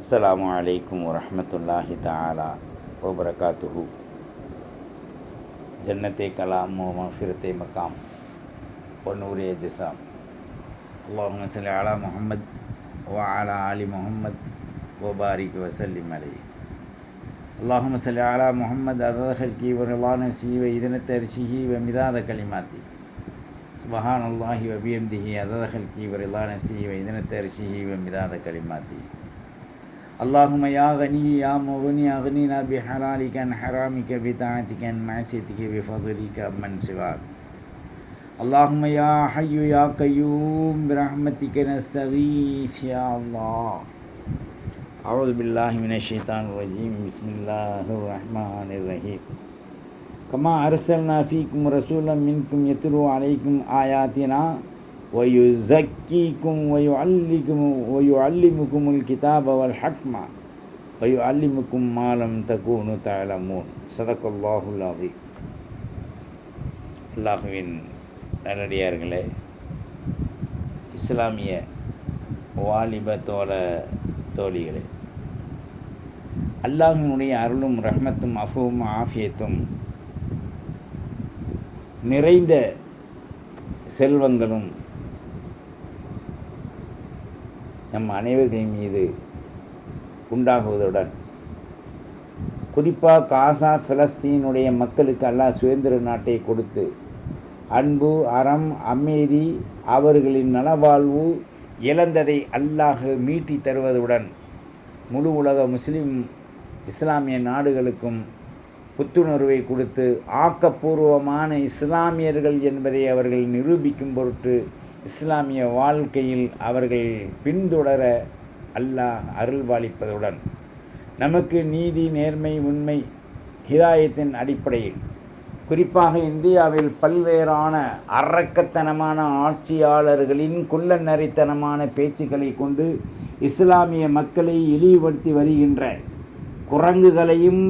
അസ്സലാമു അലൈക്കും വറഹമത്തല്ലാഹി താല വബർക്കാത്തുഹു ജന്നത്തെ കലാം മഫിറത്തെ മക്കാം പൊന്നൂരെ ജസാം اللهم صل അല محمد വഅല آل محمد വബാരിക് وسلم അലൈ اللهم صل على محمد عدد خلقه ورضا نفسه وإذن ترشه ومداد كلماته سبحان الله وبيمده عدد خلقه ورضا نفسه وإذن ترشه ومداد كلماته اللهم يا غني يا مغني أغننا بحلالك عن حرامك بطاعتك عن معصيتك بفضلك من سواك. اللهم يا حي يا قيوم برحمتك نستغيث يا الله. أعوذ بالله من الشيطان الرجيم. بسم الله الرحمن الرحيم. كما أرسلنا فيكم رسولا منكم يتلو عليكم آياتنا ويزكيكم ويعلمكم ويعلمكم الكتاب والحكمة ويعلمكم ما لم تكونوا تعلمون صدق الله العظيم அல்லாஹுவின் நல்லடியார்களே இஸ்லாமிய வாலிப தோழ தோழிகளே அல்லாஹினுடைய அருளும் ரஹ்மத்தும் அஃபுவும் ஆஃபியத்தும் நிறைந்த செல்வங்களும் நம் அனைவர்களின் மீது உண்டாகுவதுடன் குறிப்பாக காசா பிலஸ்தீனுடைய மக்களுக்கு அல்லாஹ் சுதந்திர நாட்டை கொடுத்து அன்பு அறம் அமைதி அவர்களின் நலவாழ்வு இழந்ததை அல்லாஹ் மீட்டி தருவதுடன் முழு உலக முஸ்லிம் இஸ்லாமிய நாடுகளுக்கும் புத்துணர்வை கொடுத்து ஆக்கப்பூர்வமான இஸ்லாமியர்கள் என்பதை அவர்கள் நிரூபிக்கும் பொருட்டு இஸ்லாமிய வாழ்க்கையில் அவர்கள் பின்தொடர அல்லாஹ் அருள்பாலிப்பதுடன் நமக்கு நீதி நேர்மை உண்மை ஹிதாயத்தின் அடிப்படையில் குறிப்பாக இந்தியாவில் பல்வேறான அரக்கத்தனமான ஆட்சியாளர்களின் குள்ளநரித்தனமான பேச்சுக்களை கொண்டு இஸ்லாமிய மக்களை இழிவுபடுத்தி வருகின்ற குரங்குகளையும்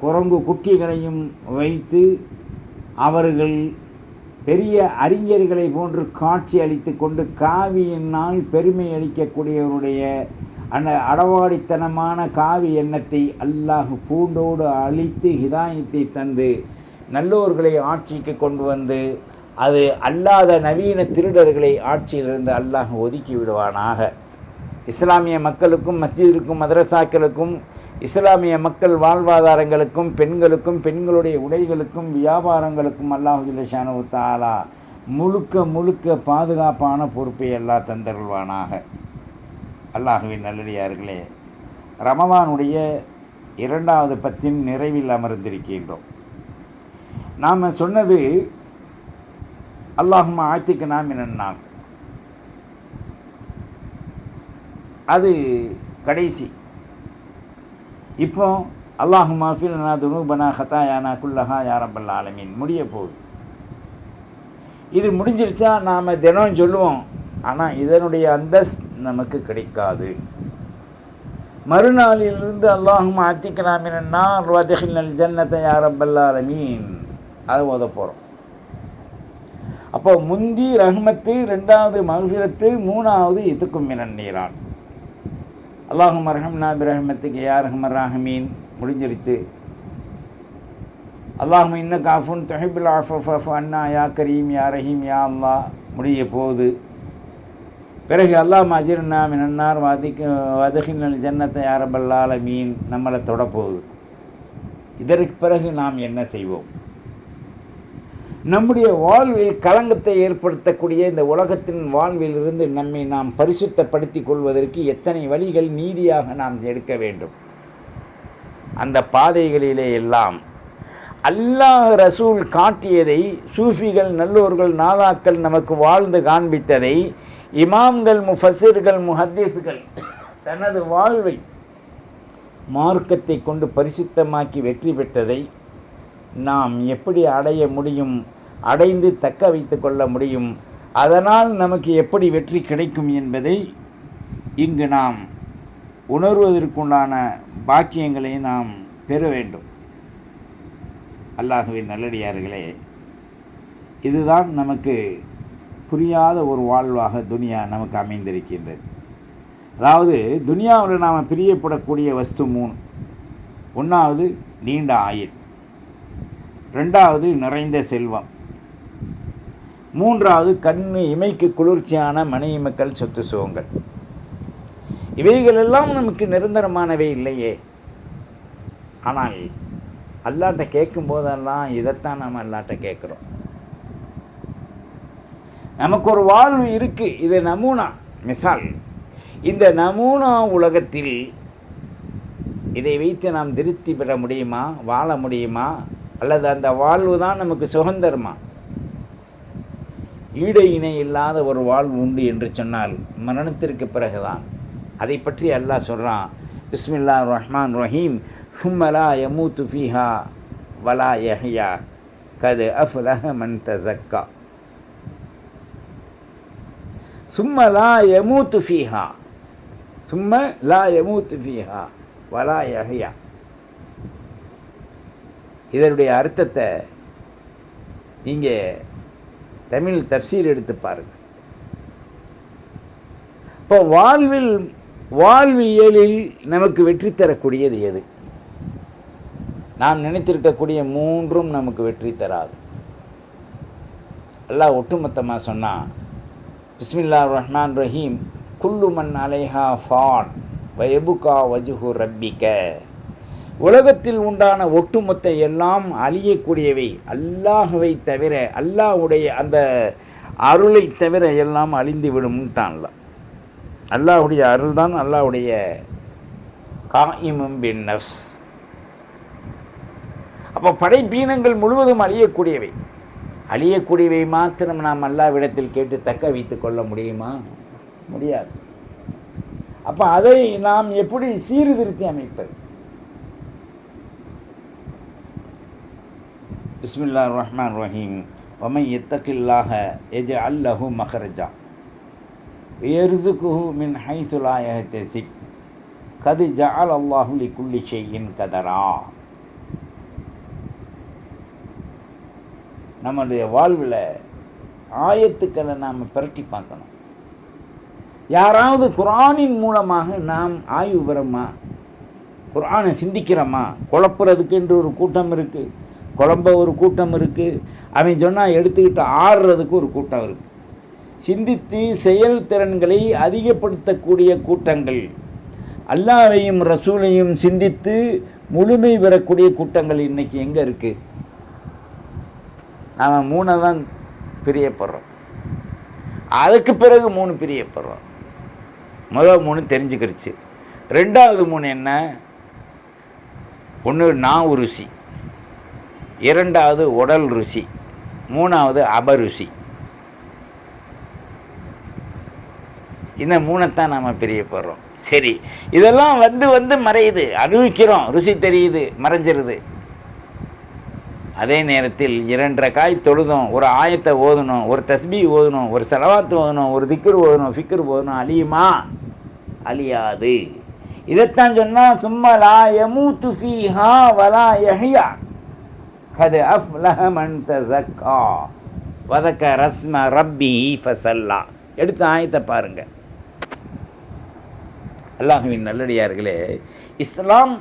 குரங்கு குட்டிகளையும் வைத்து அவர்கள் பெரிய அறிஞர்களை போன்று காட்சி அளித்து கொண்டு காவியினால் பெருமை அளிக்கக்கூடியவருடைய அந்த அடவாடித்தனமான காவி எண்ணத்தை அல்லாஹ் பூண்டோடு அழித்து ஹிதாயத்தை தந்து நல்லோர்களை ஆட்சிக்கு கொண்டு வந்து அது அல்லாத நவீன திருடர்களை ஆட்சியிலிருந்து அல்லாஹ் ஒதுக்கி விடுவானாக. இஸ்லாமிய மக்களுக்கும் மஸ்ஜிதிற்கும் மதரசாக்களுக்கும் இஸ்லாமிய மக்கள் வாழ்வாதாரங்களுக்கும் பெண்களுக்கும் பெண்களுடைய உடைகளுக்கும் வியாபாரங்களுக்கும் அல்லாஹுல்லானு தாலா முழுக்க முழுக்க பாதுகாப்பான பொறுப்பை எல்லாம் தந்தருள்வானாக. அல்லாஹுவின் நல்லடியார்களே ரமவானுடைய இரண்டாவது பத்தின் நிறைவில் அமர்ந்திருக்கின்றோம். நாம் சொன்னது அல்லாஹும் ஆத்திக்கு நாம் என்னன்னாம் அது கடைசி. இப்போ அல்லாஹு மாஃபில் துனூபனா ஹத்தா யானா குல்லஹா யாரப்பல்ல ஆலமீன். முடிய போகுது. இது முடிஞ்சிருச்சா? நாம் தினம் சொல்லுவோம். ஆனால் இதனுடைய அந்தஸ் நமக்கு கிடைக்காது. மறுநாளிலிருந்து அல்லாஹும் ஆத்திக்கலாமினா வதகில் நல் ஜன்னத்தை யாரப்பல்ல ஆலமீன். அதை ஓத போகிறோம் அப்போ முந்தி ரஹ்மத்து ரெண்டாவது மகஃபிரத்து மூணாவது இதுக்கும் மினன் நீரான். அல்லாஹும் ரஹம்னா பிரஹமத்துக்கு யா ராஹமீன் முடிஞ்சிருச்சு. அல்லாஹும் இன்ன காஃபுன் தொஹிபுல் ஆஃபஃப் அண்ணா யா கரீம் யா ரஹீம் யா அல்லா முடிய போகுது. பிறகு அல்லாஹ் மஜிர்னா மினன்னார் வதிக்கு வதகினல் ஜன்னத்தை யாரபல்லால மீன் நம்மளை தொடப்போகுது இதற்கு பிறகு நாம் என்ன செய்வோம்? நம்முடைய வாழ்வில் களங்கத்தை ஏற்படுத்தக்கூடிய இந்த உலகத்தின் வாழ்விலிருந்து நம்மை நாம் பரிசுத்தப்படுத்தி கொள்வதற்கு எத்தனை வழிகள் நீதியாக நாம் எடுக்க வேண்டும். அந்த பாதைகளிலே எல்லாம் அல்லாஹ் ரசூல் காட்டியதை சூஃபிகள் நல்லோர்கள் நாதாக்கள் நமக்கு வாழ்ந்து காண்பித்ததை இமாம்கள் முஃபசிர்கள் முஹத்தீஸ்கள் தனது வாழ்வை மார்க்கத்தை கொண்டு பரிசுத்தமாக்கி வெற்றி பெற்றதை நாம் எப்படி அடைய முடியும் அடைந்து தக்க வைத்து கொள்ள முடியும் அதனால் நமக்கு எப்படி வெற்றி கிடைக்கும் என்பதை இங்கு நாம் உணர்வதற்குண்டான பாக்கியங்களை நாம் பெற வேண்டும். அல்லாஹுவின் நல்லடியார்களே இதுதான் நமக்கு புரியாத ஒரு வாழ்வாக துனியா நமக்கு அமைந்திருக்கின்றது. அதாவது துனியாவில் நாம் பிரியப்படக்கூடிய வஸ்து மூணு. ஒன்றாவது நீண்ட ஆயுள். ரெண்டாவது நிறைந்த செல்வம். மூன்றாவது கண் இமைக்கு குளிர்ச்சியான மனைவி மக்கள் சொத்து சுகங்கள். இவைகளெல்லாம் நமக்கு நிரந்தரமானவை இல்லையே. ஆனால் அல்லாட்ட கேட்கும் போதெல்லாம் இதைத்தான் நம்ம அல்லாட்ட கேட்குறோம். நமக்கு ஒரு வாழ்வு இருக்குது இது நமூனா. மிசால் இந்த நமூனா உலகத்தில் இதை வைத்து நாம் திருப்தி பெற முடியுமா வாழ முடியுமா? அல்லது அந்த வாழ்வு தான் நமக்கு சுதந்திரமா ஈடு இணை இல்லாத ஒரு வாழ்வு உண்டு என்று சொன்னால் மரணத்திற்கு பிறகுதான். அதை பற்றி அல்லாஹ் சொல்கிறான் பிஸ்மில்லா ரஹ்மான் ரஹீம் சும்மலா யமு துஃபிஹா வலா யஹியா கது அஃப்லஹ மன் தசக்கா சும்ம லா யமூத்து சும்ம லா யமு துஃபிஹா வலா யஹியா. இதனுடைய அர்த்தத்தை நீங்கள் தமிழ் தப்சீர் எடுத்து பாருங்கள் இப்போ வாழ்வில் வாழ்வியலில் நமக்கு வெற்றி தரக்கூடியது எது? நாம் நினைத்திருக்கக்கூடிய மூன்றும் நமக்கு வெற்றி தராது. அல்லாஹ் ஒட்டுமொத்தமாக சொன்னால் பிஸ்மில்லா ரஹ்மான் ரஹீம் குல்லு மன் அலைஹா ஃபான் வயபுகா வஜுஹு ரப்பிக்க. உலகத்தில் உண்டான ஒட்டுமொத்த எல்லாம் அழியக்கூடியவை. அல்லாஹவை தவிர அல்லாஹுடைய அந்த அருளை தவிர எல்லாம் அழிந்து விடும்ட்டான்ல அல்லாஹுடைய அருள் தான் அல்லாஹுடைய காயிமும் பின் நஃப்ஸ். அப்போ படைப்பீனங்கள் முழுவதும் அழியக்கூடியவை. அழியக்கூடியவை மாத்திரம் நாம் அல்லாவிடத்தில் கேட்டு தக்க வைத்து கொள்ள முடியுமா? முடியாது. அப்போ அதை நாம் எப்படி சீர்திருத்தி அமைப்பது? பிஸ்மில்லா ரஹ்மான் ரஹீம் ஒமை எத்தக்கில்லாக எஜ அல்லஹு மஹரஜா. எர்சுகுஹு மின் ஹைசுலாய தெசிப் கது ஜால் அல்லாஹுலி குள்ளி குல்லி ஷெய்யின் கதரா. நம்முடைய வாழ்வில் ஆயத்துக்களை நாம் பிரட்டி பார்க்கணும். யாராவது குரானின் மூலமாக நாம் ஆய்வு பெறமா? குரானை சிந்திக்கிறோமா? குழப்புறதுக்குன்ற ஒரு கூட்டம் இருக்குது குழம்ப ஒரு கூட்டம் இருக்குது அவன் சொன்னால் எடுத்துக்கிட்டு ஆடுறதுக்கு ஒரு கூட்டம் இருக்குது சிந்தித்து செயல்திறன்களை அதிகப்படுத்தக்கூடிய கூட்டங்கள். அல்லாவையும் ரசூலையும் சிந்தித்து முழுமை பெறக்கூடிய கூட்டங்கள் இன்றைக்கி எங்கே இருக்குது நாம் மூணை தான் பிரியப்படுறோம். அதுக்கு பிறகு மூணு பிரியப்படுறோம். முதல் மூணு தெரிஞ்சுக்கிடுச்சு ரெண்டாவது மூணு என்ன? ஒன்று நான் ருசி இரண்டாவது உடல் ருசி மூணாவது அபருசி. இந்த மூணைத்தான் நாம் பிரியப்படுறோம் சரி இதெல்லாம் வந்து வந்து மறையுது அனுபவிக்கிறோம் ருசி தெரியுது மறைஞ்சிருது. அதே நேரத்தில் இரண்டரை காய் தொழுதும் ஒரு ஆயத்தை ஓதணும் ஒரு தஸ்பி ஓதணும் ஒரு செலவாத்து ஓதணும் ஒரு திக்கர் ஓதணும் ஃபிக்கர் ஓதணும் அழியுமா? அழியாது. இதைத்தான் சொன்னால் சும்மா லா யமூத்து ஃபீஹா வலா யஹ்யா. கது அஃப்லஹ மன் வதக்க ரஸ்ம ரப்பி ஃபசல்லா எடுத்து ஆயத்தை பாருங்கள் அல்லாஹுவின் நல்லடியார்களே இஸ்லாம்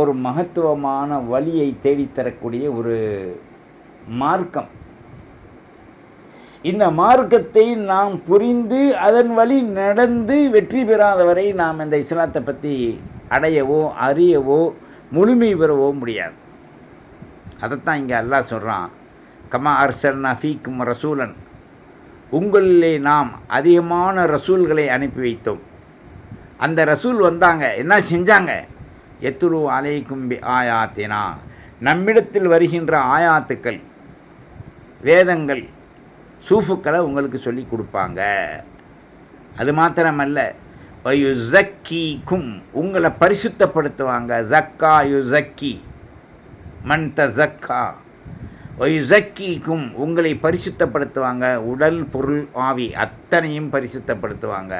ஒரு மகத்துவமான வழியை தேடித்தரக்கூடிய ஒரு மார்க்கம். இந்த மார்க்கத்தை நாம் புரிந்து அதன் வழி நடந்து வெற்றி பெறாதவரை நாம் இந்த இஸ்லாத்தை பற்றி அடையவோ அறியவோ முழுமை பெறவோ முடியாது. அதைத்தான் இங்கே அல்லாஹ் சொல்கிறான் கமா அர்சல்னா ஃபீக்கும் ரசூலன். உங்களிலே நாம் அதிகமான ரசூல்களை அனுப்பி வைத்தோம். அந்த ரசூல் வந்தாங்க. என்ன செஞ்சாங்க? எத்துரு அலைக்கும் பி ஆயாத்தினா. நம்மிடத்தில் வருகின்ற ஆயாத்துக்கள் வேதங்கள் சூஃபுக்களை உங்களுக்கு சொல்லி கொடுப்பாங்க. அது மாத்திரமல்ல. வயு ஜக்கீக்கும் உங்களை பரிசுத்தப்படுத்துவாங்க. ஜக்கா யு ஜக்கி மன் த உங்களை பரிசுத்தப்படுத்துவாங்க. உடல் பொருள் ஆவி அத்தனையும் பரிசுத்தப்படுத்துவாங்க.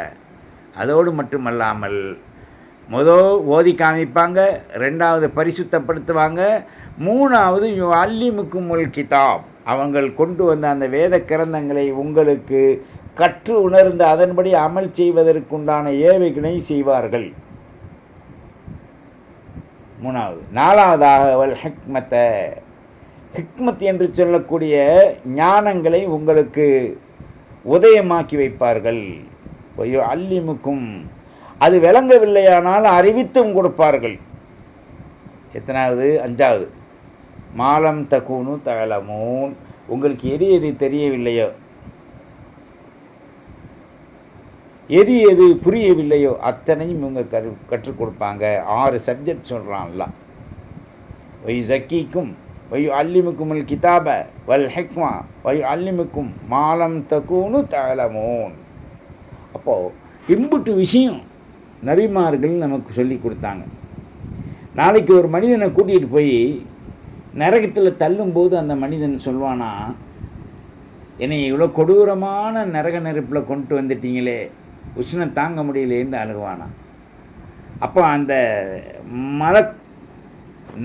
அதோடு மட்டுமல்லாமல் மொதல் ஓதி காமிப்பாங்க ரெண்டாவது பரிசுத்தப்படுத்துவாங்க மூணாவது அல்லிமுக்கும் உல் கிதாப். அவங்கள் கொண்டு வந்த அந்த வேத கிரந்தங்களை உங்களுக்கு கற்று உணர்ந்து அதன்படி அமல் செய்வதற்குண்டான ஏவைகளை செய்வார்கள். மூணாவது நாலாவதாக அவள் ஹிக்மத்தை. ஹிக்மத் என்று சொல்லக்கூடிய ஞானங்களை உங்களுக்கு உதயமாக்கி வைப்பார்கள். ஐயோ அல்லிமுக்கும் அது விளங்கவில்லையானால் அறிவித்தும் கொடுப்பார்கள். எத்தனாவது? அஞ்சாவது. மாலம் தகுனு தகலமூன். உங்களுக்கு எது எது தெரியவில்லையோ எது எது புரியவில்லையோ அத்தனையும் இவங்க கரு கற்றுக் கொடுப்பாங்க. ஆறு சப்ஜெக்ட் சொல்கிறான்ல ஒய் ஜக்கிக்கும் ஒய் அல்லிமுக்கும் கிதாப வல் ஹெக்மா ஒய் அல்லிமுக்கும் மாலம் தகுனு தலமோன் அப்போது இம்புட்டு விஷயம் நபிமார்கள் நமக்கு சொல்லி கொடுத்தாங்க. நாளைக்கு ஒரு மனிதனை கூட்டிகிட்டு போய் நரகத்தில் தள்ளும்போது அந்த மனிதன் சொல்வானா என்னை இவ்வளோ கொடூரமான நரக நெருப்பில் கொண்டு வந்துட்டீங்களே உஷ்ணம் தாங்க முடியலேன்னு அழுகுவானா அப்போ அந்த மல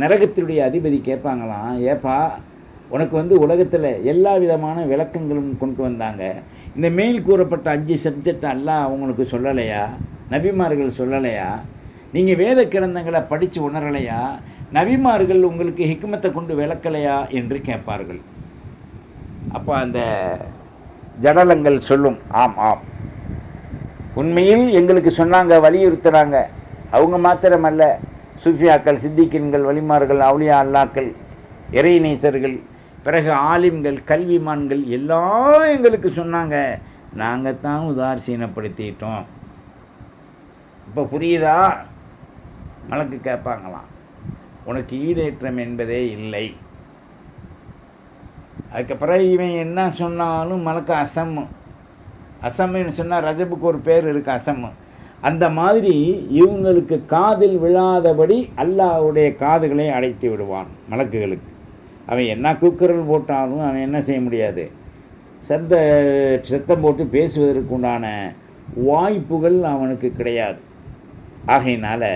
நரகத்தினுடைய அதிபதி கேட்பாங்களாம் ஏப்பா உனக்கு வந்து உலகத்தில் எல்லா விதமான விளக்கங்களும் கொண்டு வந்தாங்க. இந்த மேல் கூறப்பட்ட அஞ்சு சப்ஜெக்ட் எல்லாம் அவங்களுக்கு சொல்லலையா? நபிமார்கள் சொல்லலையா? நீங்கள் வேத கிரந்தங்களை படித்து உணரலையா? நபிமார்கள் உங்களுக்கு ஹிக்மத்தை கொண்டு விளக்கலையா? என்று கேட்பார்கள். அப்போ அந்த ஜடலங்கள் சொல்லும் ஆம் ஆம் உண்மையில் எங்களுக்கு சொன்னாங்க வலியுறுத்துகிறாங்க அவங்க மாத்திரமல்ல சூஃபியாக்கள் சித்திக்கின்கள் வலிமார்கள் அவுளியா அல்லாக்கள் இறைநேசர்கள் பிறகு ஆலிம்கள் கல்விமான்கள் எல்லாம் எங்களுக்கு சொன்னாங்க. நாங்கள் தான் உதாசீனப்படுத்திட்டோம் இப்போ புரியுதா? மலக்கு கேட்பாங்களாம் உனக்கு ஈடேற்றம் என்பதே இல்லை. அதுக்கப்புறம் இவன் என்ன சொன்னாலும் மலக்கு அசம்மு அசம்முன்னு சொன்னால் ரஜபுக்கு ஒரு பேர் இருக்குது அசம்மு அந்த மாதிரி இவங்களுக்கு காதில் விழாதபடி அல்லாஹ்வுடைய காதுகளை அடைத்து விடுவான் மலக்குகளுக்கு. அவன் என்ன குக்கரல் போட்டாலும் அவன் என்ன செய்ய முடியாது. சத்த சத்தம் போட்டு பேசுவதற்கு உண்டான வாய்ப்புகள் அவனுக்கு கிடையாது. ஆகையினால்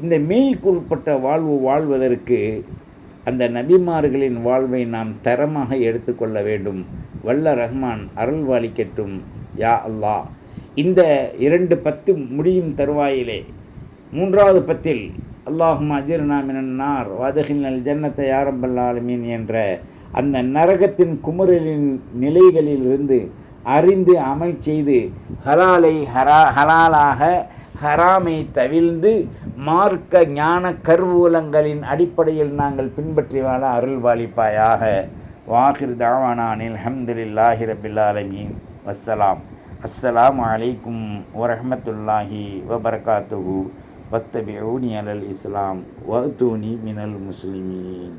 இந்த மேல்குறிப்பிட்ட வாழ்வு வாழ்வதற்கு அந்த நபிமார்களின் வாழ்வை நாம் தரமாக எடுத்துக்கொள்ள வேண்டும். வல்ல ரஹ்மான் அருள்வாளிக்கட்டும். யா அல்லாஹ். இந்த இரண்டு பத்து முடியும் தருவாயிலே மூன்றாவது பத்தில் அல்லாஹும் அஜிர்னா மினன்னார் வதகில் ஜன்னத்தை யாரம்பல்லாலுமீன் என்ற அந்த நரகத்தின் குமுறலின் நிலைகளிலிருந்து அறிந்து அமல் செய்து ஹலாலை ஹரா ஹலாலாக ஹராமை தவிழ்ந்து மார்க்க ஞான கருவூலங்களின் அடிப்படையில் நாங்கள் பின்பற்றி வாழ அருள்வாளிப்பாயாக. வாஹிர் தாவானானில் ஹம்துலில்லாஹி ரபில் ஆலமீன் வஸ்ஸலாம் அஸ்ஸலாமு அலைக்கும் வரஹ்மத்துல்லாஹி வபரகாத்துஹு வத்தபிஊனி அலல் இஸ்லாம் வத்தூனி மினல் முஸ்லிமீன்